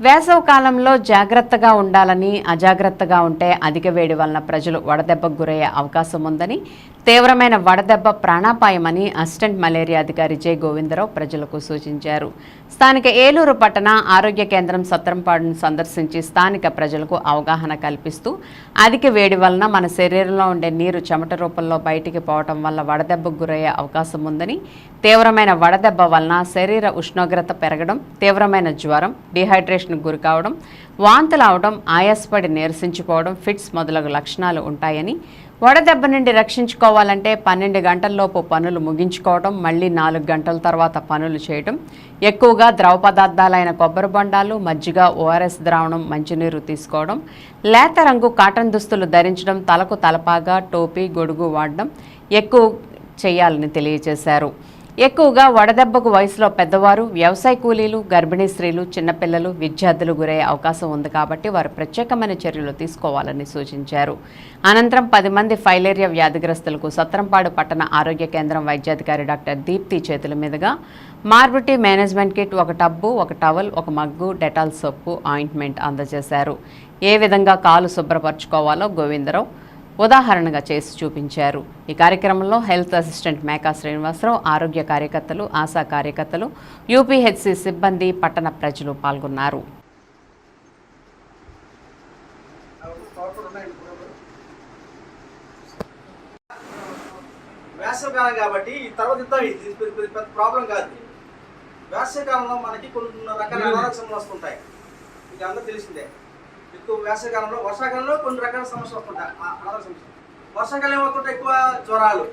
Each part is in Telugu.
వేసవ కాలంలో జాగ్రత్తగా ఉండాలని అజాగ్రత్తగా ఉంటే అధిక వేడి వలన ప్రజలు వడదెబ్బకు గురయ్యే అవకాశం ఉందని తీవ్రమైన వడదెబ్బ ప్రాణాపాయమని అసిస్టెంట్ మలేరియా అధికారి జె. గోవిందరావు ప్రజలకు సూచించారు. స్థానిక ఏలూరు పట్టణ ఆరోగ్య కేంద్రం సత్రంపాడును సందర్శించి స్థానిక ప్రజలకు అవగాహన కల్పిస్తూ అధిక వేడి వలన మన శరీరంలో ఉండే నీరు చెమట రూపంలో బయటికి పోవటం వల్ల వడదెబ్బకు గురయ్యే అవకాశం ఉందని తీవ్రమైన వడదెబ్బ వలన శరీర ఉష్ణోగ్రత పెరగడం తీవ్రమైన జ్వరం డిహైడ్రేషన్ డిప్రెషన్కు గురి కావడం వాంతులు అవడం ఆయాసపడి నీరసించిపోవడం ఫిట్స్ మొదలగు లక్షణాలు ఉంటాయని వడదెబ్బ నుండి రక్షించుకోవాలంటే పన్నెండు గంటల్లోపు పనులు ముగించుకోవడం మళ్ళీ నాలుగు గంటల తర్వాత పనులు చేయడం ఎక్కువగా ద్రవ పదార్థాలైన కొబ్బరి బొండాలు మజ్జిగ ఓఆర్ఎస్ ద్రావణం మంచినీరు తీసుకోవడం లేత రంగు కాటన్ దుస్తులు ధరించడం తలకు తలపాగా టోపీ గొడుగు వాడడం ఎక్కువ చేయాలని తెలియజేశారు. ఎక్కువగా వడదెబ్బకు వయసులో పెద్దవారు వ్యవసాయ కూలీలు గర్భిణీ స్త్రీలు చిన్నపిల్లలు విద్యార్థులు గురయ్యే అవకాశం ఉంది కాబట్టి వారు ప్రత్యేకమైన చర్యలు తీసుకోవాలని సూచించారు. అనంతరం పది మంది ఫైలేరియా వ్యాధిగ్రస్తులకు సత్రంపాడు పట్టణ ఆరోగ్య కేంద్రం వైద్యాధికారి డాక్టర్ దీప్తి చేతుల మీదుగా మార్బిటీ మేనేజ్మెంట్ కిట్ ఒక టబ్బు ఒక టవల్ ఒక మగ్గు డెటాల్ సోప్పు ఆయింట్మెంట్ అందజేశారు. ఏ విధంగా కాలు శుభ్రపరచుకోవాలో గోవిందరావు ఉదాహరణగా చేసి చూపించారు. ఈ కార్యక్రమంలో హెల్త్ అసిస్టెంట్ మేకా శ్రీనివాసరావు ఆరోగ్య కార్యకర్తలు ఆశా కార్యకర్తలు యూపీహెచ్సి సిబ్బంది పట్టణ ప్రజలు పాల్గొన్నారు. వేసవికాలం కాబట్టి ఈ తర్వాత ఇంత పెద్ద ప్రాబ్లం కాదు. వేసవికాలంలో మనకి కొన్ని రకాల అనారోగ్యములు వస్తుంటాయి. ఇది అందరూ తెలిసిందే. ఎక్కువ వేసవికాలంలో వర్షాకాలంలో కొన్ని రకాల సమస్యలు వస్తుంటాయి ఆ అనారోగ్య సమస్యలు. వర్షాకాలం ఏమవుతుంటాయి ఎక్కువ జ్వరాలు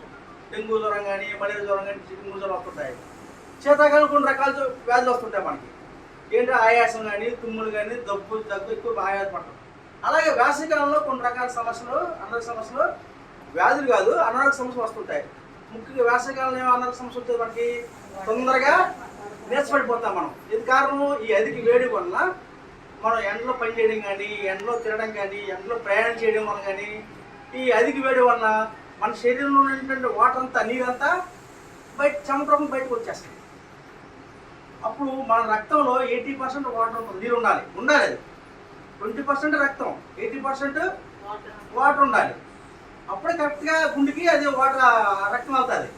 డెంగ్యూ జ్వరం కానీ మలేరియా జ్వరం కానీ చికెన్ జ్వరం వస్తుంటాయి. శీతాకాలం కొన్ని రకాల వ్యాధులు వస్తుంటాయి మనకి. ఏంటి ఆయాసం కానీ తుమ్ములు కానీ దగ్గు దగ్గు ఎక్కువ ఆయాసపడటం అలాగే వేసవికాలంలో కొన్ని రకాల సమస్యలు అనారోగ్య సమస్యలు వ్యాధులు కాదు అనారోగ్య సమస్యలు వస్తుంటాయి. ముఖ్యంగా వేసవికాలంలో ఏమో అనారోగ్య సమస్యలు వస్తుంది మనకి? తొందరగా నేర్చబడిపోతాం మనం. ఇది కారణం ఈ అధిక వేడి వలన మనం ఎండలో పని చేయడం కానీ ఎండలో తినడం కానీ ఎండలో ప్రయాణం చేయడం వల్ల కానీ ఈ అధిక వేడి వలన మన శరీరంలో ఉన్నటువంటి వాటర్ అంతా నీరంతా బయట చెమటం బయటకు వచ్చేస్తుంది అప్పుడు మన రక్తంలో ఎయిటీ పర్సెంట్ వాటర్ ఉంటుంది నీరు ఉండాలి. ఉండాలి అది. ట్వంటీ పర్సెంట్ రక్తం ఎయిటీ పర్సెంట్ వాటర్ ఉండాలి. అప్పుడే కరెక్ట్గా గుండెకి అది వాటర్ రక్తం వెళ్తుంది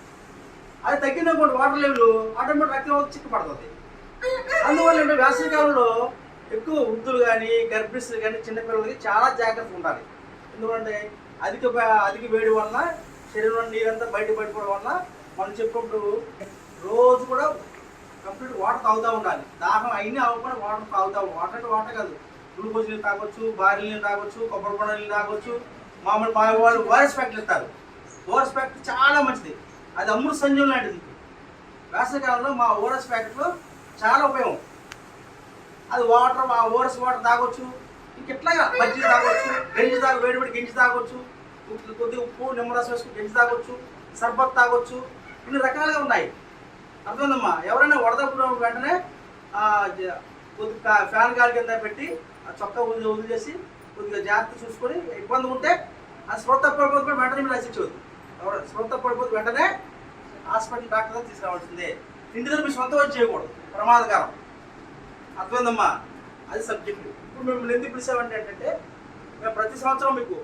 అది తగ్గినప్పుడు వాటర్ లెవెల్ ఆటోమేటిక్ రక్తం చిక్కుపడుతుంది అందువల్ల వేసవి వేసవికాలంలో ఎక్కువ వృద్ధులు కానీ గర్భిణీలు కానీ చిన్నపిల్లలకి చాలా జాగ్రత్త ఉండాలి. ఎందుకంటే అధిక అధిక వేడి వలన శరీరంలో నీరంతా బయట పడిపోవడం వలన మనం చెప్పుకుంటూ రోజు కూడా కంప్లీట్ వాటర్ తాగుతూ ఉండాలి. దాహం అయినా అవ్వకుండా వాటర్ తాగుతాం వాటర్ అంటే వాటర్ కాదు. గ్లూకోజ్ నీళ్ళు తాగొచ్చు బార్లీ నీళ్ళు తాగొచ్చు కొబ్బరి బొండ నీళ్ళు తాగొచ్చు మామూలు మా వాళ్ళు ఓఆర్ఎస్ ప్యాకెట్లు ఇస్తారు. ఓఆర్ఎస్ ప్యాకెట్ చాలా మంచిది. అది అమృత సంజీవం లాంటిది. వేసవికాలంలో మా ఓఆర్ఎస్ ప్యాకెట్లు చాలా ఉపయోగం. అది వాటర్ ఆ ఓఆర్ఎస్ వాటర్ తాగొచ్చు. ఇంకెట్లా ఇట్లాగా మజ్జిగ తాగొచ్చు గంజి తాగు వేడి వేడి గంజి తాగొచ్చు. కొద్దిగా ఉప్పు నిమ్మరసం వేసుకుని గంజి తాగొచ్చు సర్బత్ తాగొచ్చు. ఇన్ని రకాలుగా ఉన్నాయి. అర్థమైందమ్మా? ఎవరైనా వడదప్పుడు వెంటనే కొద్దిగా ఫ్యాన్ గాలి కింద పెట్టి ఆ చొక్కా వదిలి వదిలేసి కొద్దిగా జాగ్రత్త చూసుకొని ఇబ్బంది ఉంటే ఆ స్పృహ తప్పిపోతే కూడా వెంటనే మీరు రచించవద్దు ఎవరు స్పృహ పడిపోతే వెంటనే హాస్పిటల్ డాక్టర్ తీసుకురావాల్సిందే. ఇంటి దగ్గర మీ సొంత వచ్చి చేయకూడదు. ప్రమాదకరం. అర్థమైందమ్మా? అది సబ్జెక్ట్ ఇప్పుడు మిమ్మల్ని ఎందుకు పిలిచామంటే ఏంటంటే మేము ప్రతి సంవత్సరం మీకు